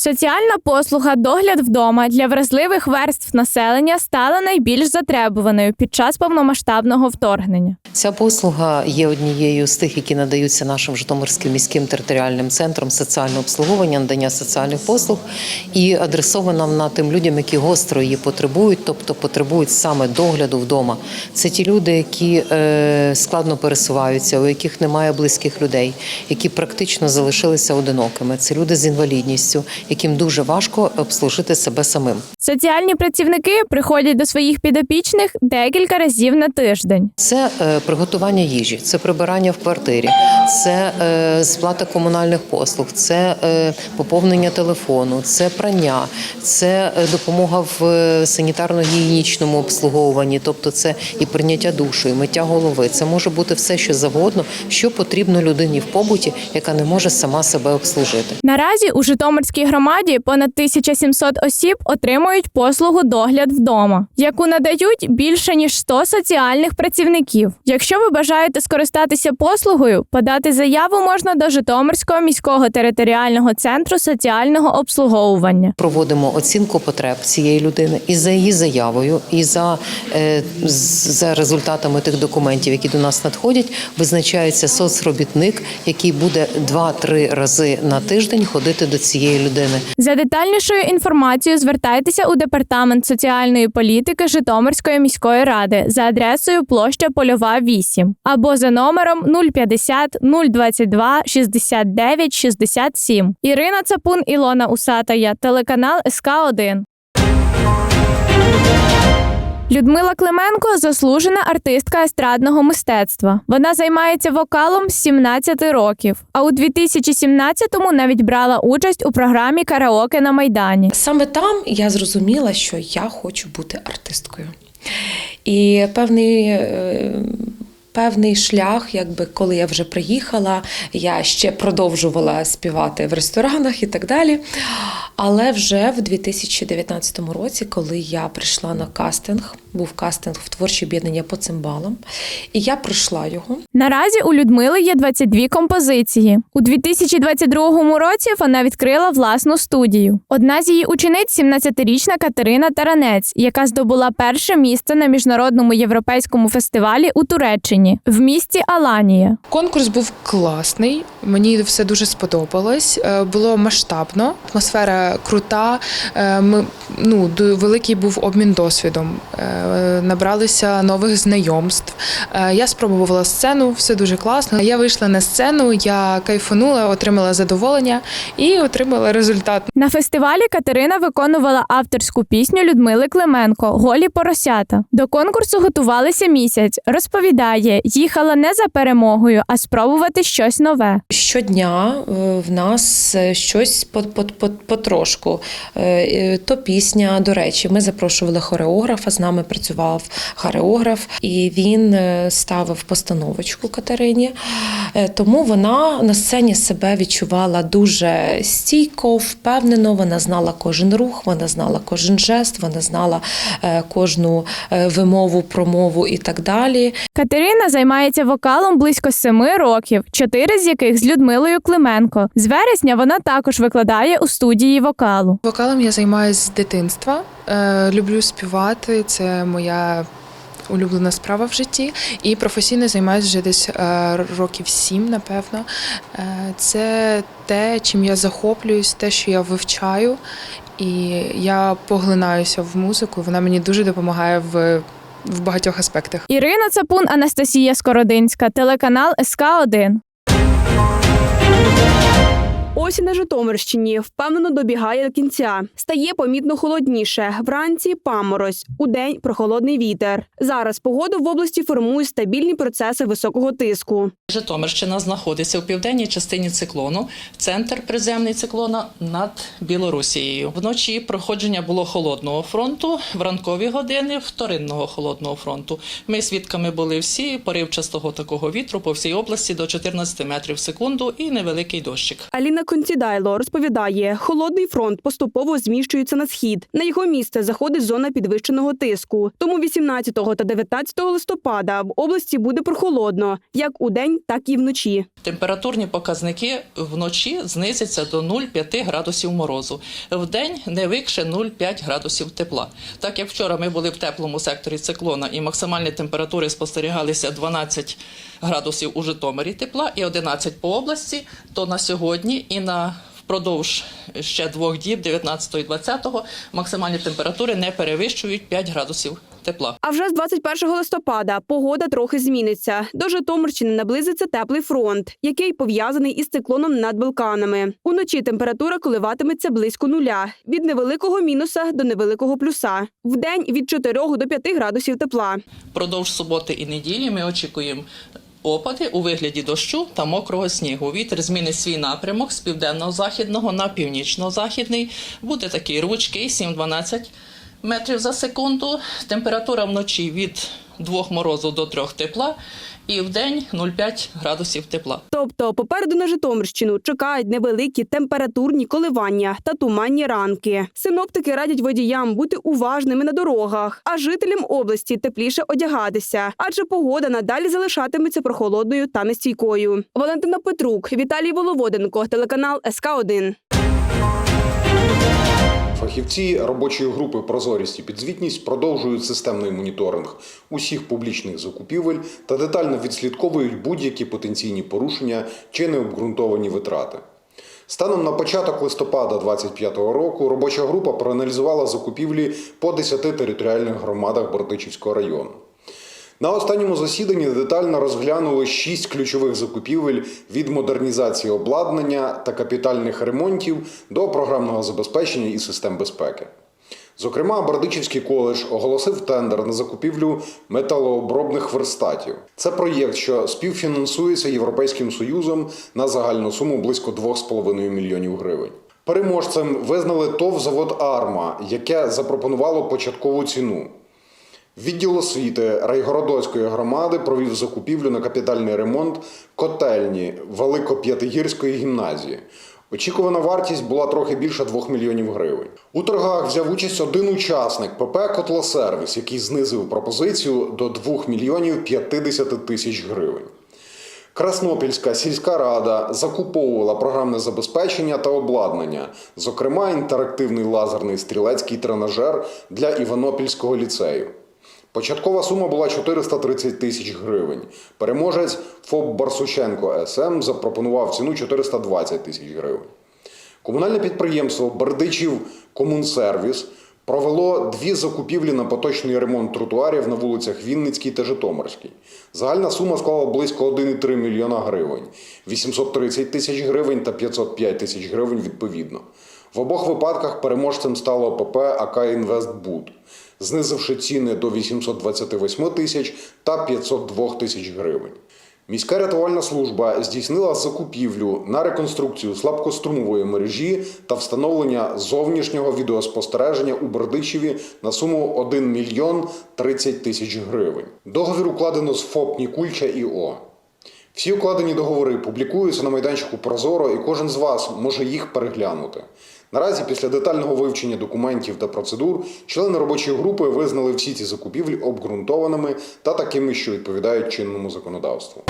Соціальна послуга догляд вдома для вразливих верств населення стала найбільш затребуваною під час повномасштабного вторгнення. Ця послуга є однією з тих, які надаються нашим Житомирським міським територіальним центром соціального обслуговування, надання соціальних послуг і адресована вона тим людям, які гостро її потребують, тобто потребують саме догляду вдома. Це ті люди, які е, складно пересуваються, у яких немає близьких людей, які практично залишилися одинокими. Це люди з інвалідністю, яким дуже важко обслужити себе самим. Соціальні працівники приходять до своїх підопічних декілька разів на тиждень. Це е, приготування їжі, це прибирання в квартирі, це е, сплата комунальних послуг, це е, поповнення телефону, це прання, це е, допомога в е, санітарно-гігієнічному обслуговуванні, тобто це і прийняття душу, і миття голови. Це може бути все, що завгодно, що потрібно людині в побуті, яка не може сама себе обслужити. Наразі у Житомирській громаді понад 1700 осіб отримують послугу догляд вдома, яку надають більше ніж 100 соціальних працівників. Якщо ви бажаєте скористатися послугою, подати заяву можна до Житомирського міського територіального центру соціального обслуговування. Проводимо оцінку потреб цієї людини і за її заявою, і за, е, за результатами тих документів, які до нас надходять, визначається соцробітник, який буде 2-3 рази на тиждень ходити до цієї людини. За детальнішою інформацією звертайтеся у департамент соціальної політики Житомирської міської ради за адресою площа Польова 8 або за номером 050 022 69 67. Ірина Цапун, Ілона Усатая, телеканал СК 1 Людмила Клименко заслужена артистка естрадного мистецтва. Вона займається вокалом з 17 років. А у 2017-му навіть брала участь у програмі Караоке на Майдані. Саме там я зрозуміла, що я хочу бути артисткою. І певний. Певний шлях, якби коли я вже приїхала, я ще продовжувала співати в ресторанах і так далі. Але вже в 2019 році, коли я прийшла на кастинг, був кастинг в творче об'єднання по цимбалам, і я пройшла його. Наразі у Людмили є 22 композиції. У 2022 році вона відкрила власну студію. Одна з її учениць 17-річна Катерина Таранець, яка здобула перше місце на міжнародному європейському фестивалі у Туреччині в місті Аланія. Конкурс був класний, мені все дуже сподобалось. Е, Було масштабно, атмосфера крута. е, Ми, ну, великий був обмін досвідом. е, Набралися нових знайомств. Я спробувала сцену, все дуже класно. Я вийшла на сцену, я кайфанула, отримала задоволення і отримала результат. На фестивалі Катерина виконувала авторську пісню Людмили Клименко Голі поросята. До конкурсу готувалися місяць. Розповідає, їхала не за перемогою, а спробувати щось нове. Щодня е, в нас е, щось по- по- по- потрошку. Е, То пісня, до речі, ми запрошували хореографа, з нами працював хореограф, і він ставив постановочку Катерині. Тому вона на сцені себе відчувала дуже стійко, впевнено. Вона знала кожен рух, вона знала кожен жест, вона знала кожну вимову, промову і так далі. Катерина займається вокалом близько семи років, чотири з яких з Людмилою Клименко. З вересня вона також викладає у студії вокалу. Вокалом я займаюся з дитинства. Е, Люблю співати, це моя улюблена справа в житті. І професійно займаюся вже десь е, років сім, напевно. Е, Це те, чим я захоплююсь, те, що я вивчаю. І я поглинаюся в музику. Вона мені дуже допомагає в, в багатьох аспектах. Ірина Цапун, Анастасія Скородинська, телеканал СК 1 Осінь на Житомирщині впевнено добігає до кінця. Стає помітно холодніше. Вранці паморозь, удень прохолодний вітер. Зараз погоду в області формують стабільні процеси високого тиску. Житомирщина знаходиться у південній частині циклону, центр приземний циклона над Білорусією. Вночі проходження було холодного фронту, в ранкові години вторинного холодного фронту. Ми свідками були всі поривчастого такого вітру по всій області до 14 метрів в секунду і невеликий дощик. Аліна Концідайло розповідає, холодний фронт поступово зміщується на схід. На його місце заходить зона підвищеного тиску. Тому 18 та 19 листопада в області буде прохолодно як у день, так і вночі. Температурні показники вночі знизяться до 0,5 градусів морозу. Вдень не викше 0,5 градусів тепла. Так як вчора ми були в теплому секторі циклона і максимальні температури спостерігалися 12 градусів у Житомирі тепла і 11 по області, то на сьогодні і на впродовж ще двох діб, 19 і 20, максимальні температури не перевищують 5 градусів тепла. А вже з 21 листопада погода трохи зміниться. До Житомирщини наблизиться теплий фронт, який пов'язаний із циклоном над Балканами. Уночі температура коливатиметься близько нуля від невеликого мінуса до невеликого плюса. Вдень від 4 до 5 градусів тепла. Продовж суботи і неділі ми очікуємо опади у вигляді дощу та мокрого снігу. Вітер змінить свій напрямок з південно-західного на північно-західний. Буде такий ручкий 7-12 метрів за секунду. Температура вночі від 2 морозу до 3 тепла і в день 0,5 градусів тепла. Тобто попереду на Житомирщину чекають невеликі температурні коливання та туманні ранки. Синоптики радять водіям бути уважними на дорогах, а жителям області тепліше одягатися, адже погода надалі залишатиметься прохолодною та нестійкою. Валентина Петрук, Віталій Воловоденко, телеканал СК 1 Фахівці робочої групи Прозорість і підзвітність продовжують системний моніторинг усіх публічних закупівель та детально відслідковують будь-які потенційні порушення чи необґрунтовані витрати. Станом на початок листопада 2025 року робоча група проаналізувала закупівлі по 10 територіальних громадах Бортичівського району. На останньому засіданні детально розглянули шість ключових закупівель від модернізації обладнання та капітальних ремонтів до програмного забезпечення і систем безпеки. Зокрема, Бердичівський коледж оголосив тендер на закупівлю металообробних верстатів. Це проєкт, що співфінансується Європейським Союзом на загальну суму близько 2,5 мільйонів гривень. Переможцем визнали ТОВ завод Арма, яке запропонувало початкову ціну. Відділ освіти Райгородоцької громади провів закупівлю на капітальний ремонт котельні Великоп'ятигірської гімназії. Очікувана вартість була трохи більше 2 мільйонів гривень. У торгах взяв участь один учасник ПП Котлосервіс, який знизив пропозицію до 2 мільйонів 50 тисяч гривень. Краснопільська сільська рада закуповувала програмне забезпечення та обладнання, зокрема інтерактивний лазерний стрілецький тренажер для Іванопільського ліцею. Початкова сума була 430 тисяч гривень. Переможець ФОП Барсученко СМ запропонував ціну 420 тисяч гривень. Комунальне підприємство Бердичів Комунсервіс провело дві закупівлі на поточний ремонт тротуарів на вулицях Вінницькій та Житомирській. Загальна сума склала близько 1,3 мільйона гривень, 830 тисяч гривень та 505 тисяч гривень відповідно. В обох випадках переможцем стало ПП АК «Інвестбуд», знизивши ціни до 828 тисяч та 502 тисяч гривень. Міська рятувальна служба здійснила закупівлю на реконструкцію слабкострумової мережі та встановлення зовнішнього відеоспостереження у Бердичеві на суму 1 мільйон 30 тисяч гривень. Договір укладено з ФОП Нікульча ІО. Всі укладені договори публікуються на майданчику Прозоро, і кожен з вас може їх переглянути. Наразі, після детального вивчення документів та процедур, члени робочої групи визнали всі ці закупівлі обґрунтованими та такими, що відповідають чинному законодавству.